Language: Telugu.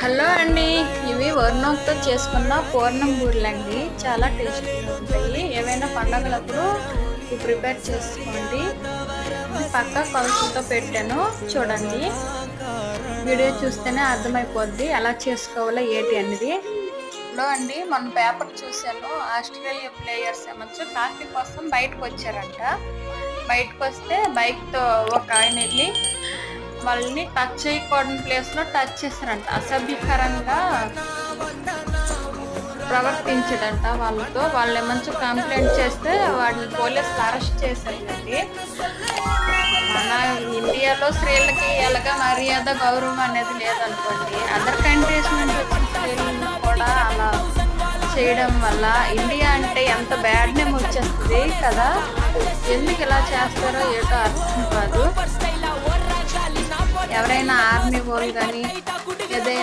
హలో అండి. ఇవి వర్ణంతో చేసుకున్న పూర్ణం బూరెలు అండి చాలా టేస్టీగా ఉంటాయి. ఏవైనా పండగలప్పుడు ఇవి ప్రిపేర్ చేసుకోండి. పక్క కొలతలతో పెట్టాను. చూడండి. వీడియో చూస్తేనే అర్థమైపోద్ది. ఎలా చేసుకోవాలో ఏంటి అనేది. లో అండి. మన పేపర్ చూశాను. ఆస్ట్రేలియా ప్లేయర్స్ ఏమొచ్చు కాఫీ కోసం బయటకు వచ్చారంట బయటకు వస్తే బైక్తో ఒక ఆయన వెళ్ళి వాళ్ళని టచ్ చేయకూడని ప్లేస్లో టచ్ చేశారంట. అసభ్యకరంగా ప్రవర్తించడంట వాళ్ళతో. వాళ్ళు ఏమంచు కంప్లైంట్ చేస్తే వాళ్ళని పోలీసులు అరెస్ట్ చేశారండి. మన ఇండియాలో స్త్రీలకి ఎలాగ మర్యాద గౌరవం అనేది లేదనుకోండి అదర్ కంట్రీస్ నుంచి వచ్చిన స్త్రీలను కూడా అలా చేయడం వల్ల ఇండియా అంటే ఎంత బ్యాడ్ నేమ్ వచ్చేస్తుంది కదా? ఎందుకు ఇలా చేస్తారో ఏటో అర్థం కాదు. ఎవరైనా ఆర్మీ వాళ్ళు కానీ ఏదైనా